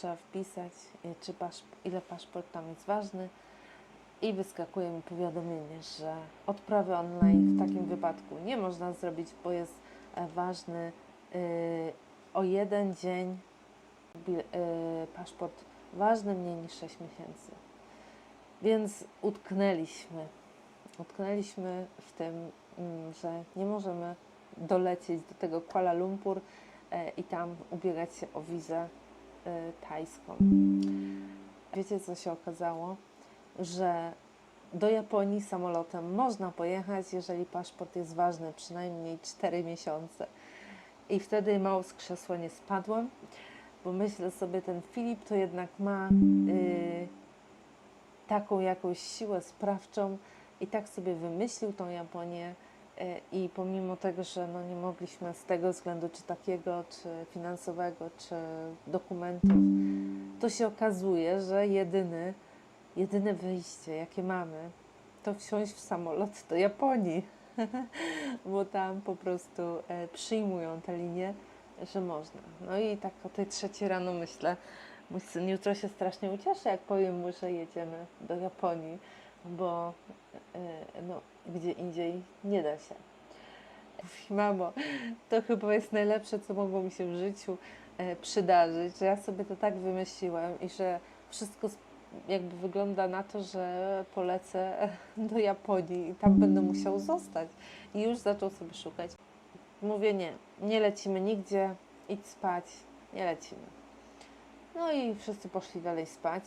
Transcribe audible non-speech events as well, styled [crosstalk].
trzeba wpisać, y, czy ile paszport tam jest ważny i wyskakuje mi powiadomienie, że odprawy online w takim wypadku nie można zrobić, bo jest e, ważny y, o jeden dzień bil- y, paszport ważny mniej niż 6 miesięcy. Więc utknęliśmy. Utknęliśmy w tym, mm, że nie możemy dolecieć do tego Kuala Lumpur e, i tam ubiegać się o wizę tajską. Wiecie, co się okazało? Że do Japonii samolotem można pojechać, jeżeli paszport jest ważny przynajmniej 4 miesiące. I wtedy mało z krzesła nie spadłam, bo myślę sobie, ten Filip to jednak ma y, taką jakąś siłę sprawczą i tak sobie wymyślił tą Japonię. Y, I pomimo tego, że no nie mogliśmy z tego względu, czy takiego, czy finansowego, czy dokumentów, to się okazuje, że jedyny, jedyne wyjście, jakie mamy, to wsiąść w samolot do Japonii, [laughs] bo tam po prostu e, przyjmują te linie, że można. No i tak o tej trzeciej rano myślę, mój syn jutro się strasznie ucieszy, jak powiem mu, że jedziemy do Japonii, bo e, no, gdzie indziej nie da się. Mówi, mamo, to chyba jest najlepsze, co mogło mi się w życiu e, przydarzyć, że ja sobie to tak wymyśliłem i że wszystko jakby wygląda na to, że polecę [laughs] do Japonii i tam będę musiał zostać. I już zaczął sobie szukać. Mówię nie, nie lecimy nigdzie, idź spać, nie lecimy. No i wszyscy poszli dalej spać.